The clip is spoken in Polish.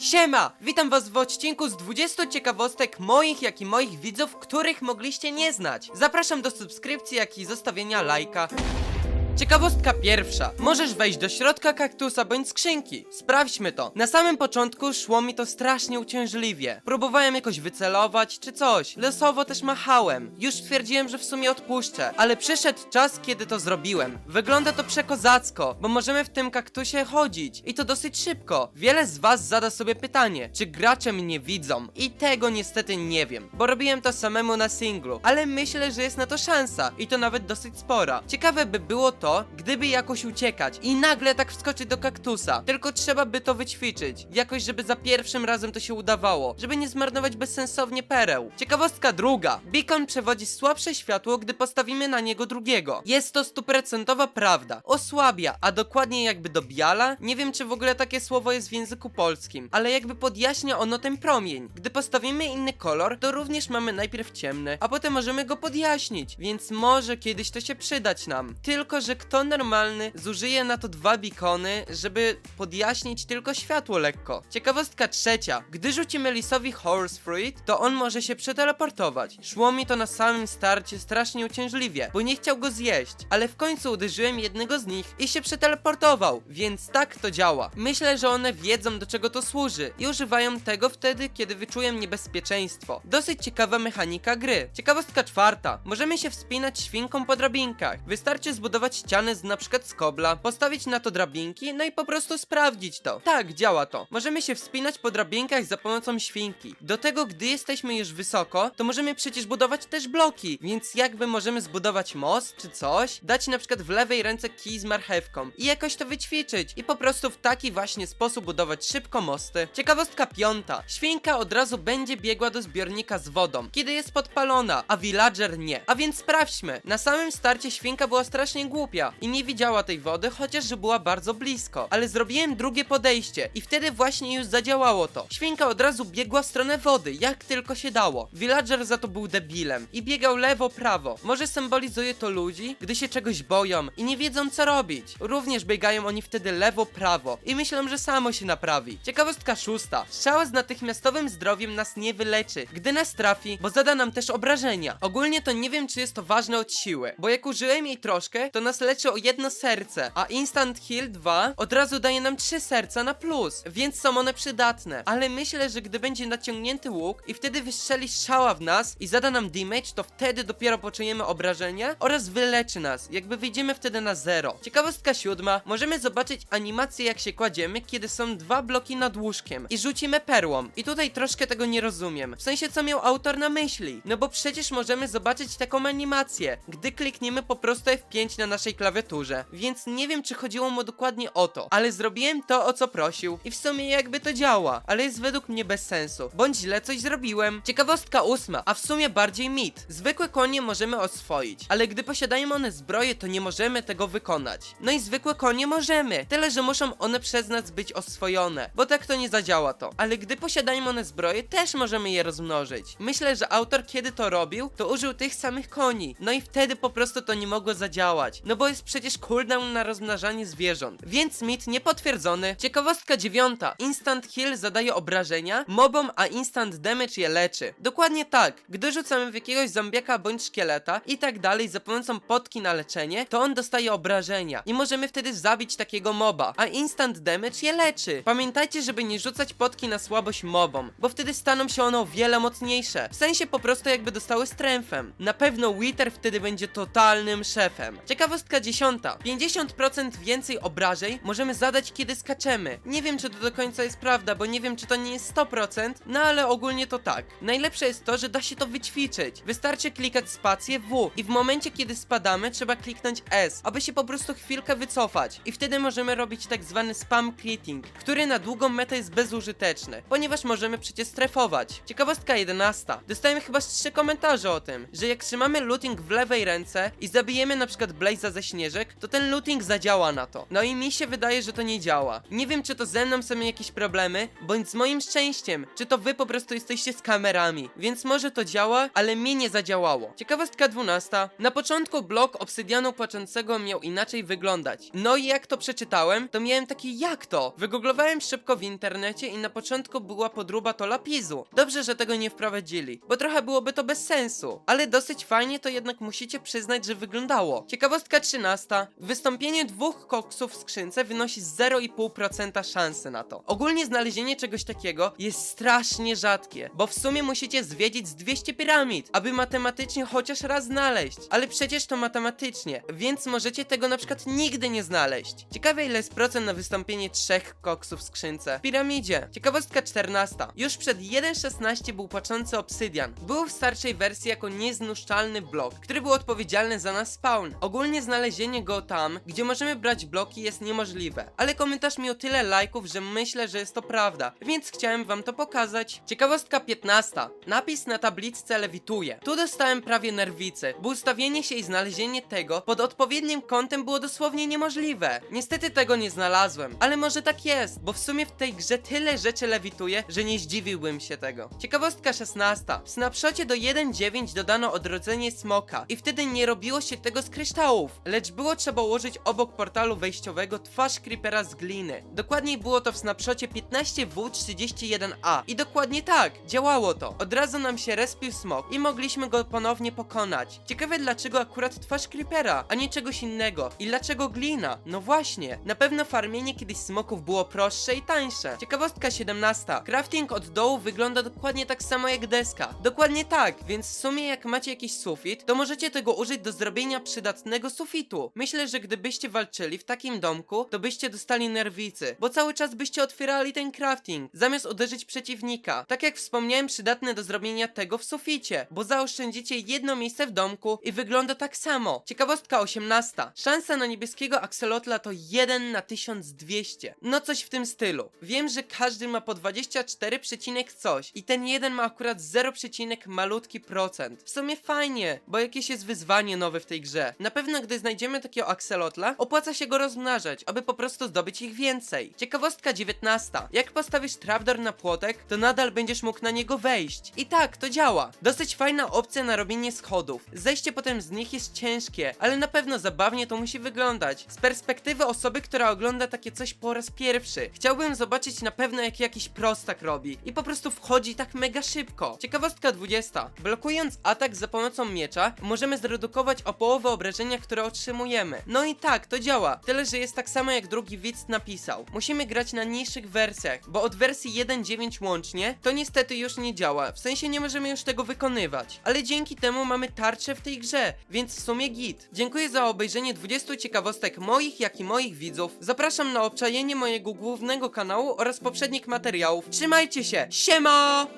Siema! Witam was w odcinku z 20 ciekawostek moich, jak i moich widzów, których mogliście nie znać. Zapraszam do subskrypcji, jak i zostawienia lajka. Ciekawostka pierwsza. Możesz wejść do środka kaktusa bądź skrzynki. Sprawdźmy to. Na samym początku szło mi to strasznie uciążliwie. Próbowałem jakoś wycelować czy coś. Losowo też machałem. Już stwierdziłem, że w sumie odpuszczę. Ale przyszedł czas, kiedy to zrobiłem. Wygląda to przekozacko, bo możemy w tym kaktusie chodzić. I to dosyć szybko. Wiele z was zada sobie pytanie, czy gracze mnie widzą. I tego niestety nie wiem, bo robiłem to samemu na singlu. Ale myślę, że jest na to szansa. I to nawet dosyć spora. Ciekawe by było to, gdyby jakoś uciekać i nagle tak wskoczyć do kaktusa. Tylko trzeba by to wyćwiczyć. Jakoś, żeby za pierwszym razem to się udawało. Żeby nie zmarnować bezsensownie pereł. Ciekawostka druga. Beacon przewodzi słabsze światło, gdy postawimy na niego drugiego. Jest to stuprocentowa prawda. Osłabia, a dokładnie jakby dobiala. Nie wiem, czy w ogóle takie słowo jest w języku polskim, ale jakby podjaśnia ono ten promień. Gdy postawimy inny kolor, to również mamy najpierw ciemny, a potem możemy go podjaśnić, więc może kiedyś to się przydać nam. Tylko, że kto normalny zużyje na to dwa bikony, żeby podjaśnić tylko światło lekko. Ciekawostka trzecia. Gdy rzucimy lisowi horse fruit, to on może się przeteleportować. Szło mi to na samym starcie strasznie uciążliwie, bo nie chciał go zjeść, ale w końcu uderzyłem jednego z nich i się przeteleportował, więc tak to działa. Myślę, że one wiedzą do czego to służy i używają tego wtedy, kiedy wyczują niebezpieczeństwo. Dosyć ciekawa mechanika gry. Ciekawostka czwarta. Możemy się wspinać świnką po drabinkach. Wystarczy zbudować ścianę z na przykład z kobla, postawić na to drabinki, no i po prostu sprawdzić to. Tak, działa to. Możemy się wspinać po drabinkach za pomocą świnki. Do tego, gdy jesteśmy już wysoko, to możemy przecież budować też bloki, więc jakby możemy zbudować most czy coś, dać na przykład w lewej ręce kij z marchewką i jakoś to wyćwiczyć i po prostu w taki właśnie sposób budować szybko mosty. Ciekawostka piąta. Świnka od razu będzie biegła do zbiornika z wodą, kiedy jest podpalona, a villager nie. A więc sprawdźmy. Na samym starcie świnka była strasznie głupia i nie widziała tej wody, chociaż że była bardzo blisko. Ale zrobiłem drugie podejście i wtedy właśnie już zadziałało to. Świnka od razu biegła w stronę wody, jak tylko się dało. Villager za to był debilem i biegał lewo, prawo. Może symbolizuje to ludzi, gdy się czegoś boją i nie wiedzą co robić. Również biegają oni wtedy lewo, prawo i myślą, że samo się naprawi. Ciekawostka szósta. Strzała z natychmiastowym zdrowiem nas nie wyleczy, gdy nas trafi, bo zada nam też obrażenia. Ogólnie to nie wiem, czy jest to ważne od siły, bo jak użyłem jej troszkę, to nas leczy o jedno serce, a Instant Heal 2 od razu daje nam trzy serca na plus, więc są one przydatne. Ale myślę, że gdy będzie naciągnięty łuk i wtedy wystrzeli strzała w nas i zada nam damage, to wtedy dopiero poczujemy obrażenia oraz wyleczy nas, jakby wyjdziemy wtedy na zero. Ciekawostka siódma, możemy zobaczyć animację jak się kładziemy, kiedy są dwa bloki nad łóżkiem i rzucimy perłą. I tutaj troszkę tego nie rozumiem. W sensie co miał autor na myśli? No bo przecież możemy zobaczyć taką animację, gdy klikniemy po prostu F5 na naszej klawiaturze. Więc nie wiem czy chodziło mu dokładnie o to, ale zrobiłem to o co prosił i w sumie jakby to działa, ale jest według mnie bez sensu, bądź źle coś zrobiłem. Ciekawostka ósma, a w sumie bardziej mit. Zwykłe konie możemy oswoić, ale gdy posiadają one zbroję, to nie możemy tego wykonać. No i zwykłe konie możemy, tyle że muszą one przez nas być oswojone, bo tak to nie zadziała to. Ale gdy posiadają one zbroję, też możemy je rozmnożyć. Myślę, że autor kiedy to robił, to użył tych samych koni, no i wtedy po prostu to nie mogło zadziałać, no bo jest przecież cooldown na rozmnażanie zwierząt, więc mit niepotwierdzony. Ciekawostka dziewiąta, Instant Heal zadaje obrażenia mobom, a Instant Damage je leczy. Dokładnie tak, gdy rzucamy w jakiegoś zombiaka bądź szkieleta i tak dalej za pomocą potki na leczenie, to on dostaje obrażenia i możemy wtedy zabić takiego moba, a Instant Damage je leczy. Pamiętajcie, żeby nie rzucać potki na słabość mobom, bo wtedy staną się one o wiele mocniejsze. W sensie po prostu jakby dostały strengthem. Na pewno Wither wtedy będzie totalnym szefem. Ciekawostka dziesiąta. 50% więcej obrażeń możemy zadać kiedy skaczemy. Nie wiem czy to do końca jest prawda, bo nie wiem czy to nie jest 100%, no ale ogólnie to tak. Najlepsze jest to, że da się to wyćwiczyć. Wystarczy klikać spację W i w momencie kiedy spadamy trzeba kliknąć S, aby się po prostu chwilkę wycofać. I wtedy możemy robić tak zwany spam critting, który na długą metę jest bezużyteczny, ponieważ możemy przecież strefować. Ciekawostka 11. Dostałem chyba z komentarze o tym, że jak trzymamy looting w lewej ręce i zabijemy na przykład Blaze'a ze śnieżek, to ten looting zadziała na to. No i mi się wydaje, że to nie działa. Nie wiem, czy to ze mną są jakieś problemy, bądź z moim szczęściem, czy to wy po prostu jesteście z kamerami. Więc może to działa, ale mi nie zadziałało. Ciekawostka 12. Na początku blok obsydianu płaczącego miał inaczej wyglądać. No i jak to przeczytałem, to miałem takie jak to? Wygooglowałem szybko w internecie i na początku była podróba to lapizu. Dobrze, że tego nie wprowadzili, bo trochę byłoby to bez sensu. Ale dosyć fajnie to jednak musicie przyznać, że wyglądało. Ciekawostka 13. Wystąpienie dwóch koksów w skrzynce wynosi 0,5% szansy na to. Ogólnie znalezienie czegoś takiego jest strasznie rzadkie, bo w sumie musicie zwiedzić z 200 piramid, aby matematycznie chociaż raz znaleźć. Ale przecież to matematycznie, więc możecie tego na przykład nigdy nie znaleźć. Ciekawe ile jest procent na wystąpienie trzech koksów w skrzynce. W piramidzie. Ciekawostka 14. Już przed 1.16 był płaczący obsydian. Był w starszej wersji jako nieznuszczalny blok, który był odpowiedzialny za nas spawn. Ogólnie znalezienie go tam, gdzie możemy brać bloki jest niemożliwe. Ale komentarz miał tyle lajków, że myślę, że jest to prawda, więc chciałem wam to pokazać. Ciekawostka 15. Napis na tabliczce lewituje. Tu dostałem prawie nerwicy, bo ustawienie się i znalezienie tego pod odpowiednim kątem było dosłownie niemożliwe. Niestety tego nie znalazłem, ale może tak jest, bo w sumie w tej grze tyle rzeczy lewituje, że nie zdziwiłbym się tego. Ciekawostka 16. W snapshocie do 1.9 dodano odrodzenie smoka i wtedy nie robiło się tego z kryształów, lecz było trzeba ułożyć obok portalu wejściowego twarz creepera z gliny. Dokładniej było to w snapshocie 15W31A i dokładnie tak, działało to. Od razu nam się respił smok i mogliśmy go ponownie pokonać. Ciekawe dlaczego akurat twarz creepera, a nie czegoś innego. I dlaczego glina? No właśnie, na pewno farmienie kiedyś smoków było prostsze i tańsze. Ciekawostka 17. Crafting od dołu wygląda dokładnie tak samo jak deska. Dokładnie tak, więc w sumie jak macie jakiś sufit, to możecie tego użyć do zrobienia przydatnego sufitu. Myślę, że gdybyście walczyli w takim domku, to byście dostali nerwicy, bo cały czas byście otwierali ten crafting, zamiast uderzyć przeciwnika. Tak jak wspomniałem, przydatne do zrobienia tego w suficie, bo zaoszczędzicie jedno miejsce w domku i wygląda tak samo. Ciekawostka 18. Szansa na niebieskiego akselotla to 1 na 1200. No coś w tym stylu. Wiem, że każdy ma po 24 przecinek coś i ten jeden ma akurat 0, malutki procent. W sumie fajnie, bo jakieś jest wyzwanie nowe w tej grze. Na pewno gdy znajdziemy takiego akselotla, opłaca się go rozmnażać, aby po prostu zdobyć ich więcej. Ciekawostka 19. Jak postawisz trapdoor na płotek, to nadal będziesz mógł na niego wejść. I tak, to działa. Dosyć fajna opcja na robienie schodów. Zejście potem z nich jest ciężkie, ale na pewno zabawnie to musi wyglądać. Z perspektywy osoby, która ogląda takie coś po raz pierwszy, chciałbym zobaczyć na pewno jak jakiś prostak robi i po prostu wchodzi tak mega szybko. Ciekawostka 20. Blokując atak za pomocą miecza, możemy zredukować o połowę obrażenia, które otrzymujemy. No i tak, to działa. Tyle, że jest tak samo jak drugi widz napisał. Musimy grać na niższych wersjach, bo od wersji 1.9 łącznie to niestety już nie działa. W sensie nie możemy już tego wykonywać. Ale dzięki temu mamy tarczę w tej grze, więc w sumie git. Dziękuję za obejrzenie 20 ciekawostek moich, jak i moich widzów. Zapraszam na obczajenie mojego głównego kanału oraz poprzednich materiałów. Trzymajcie się! Siema!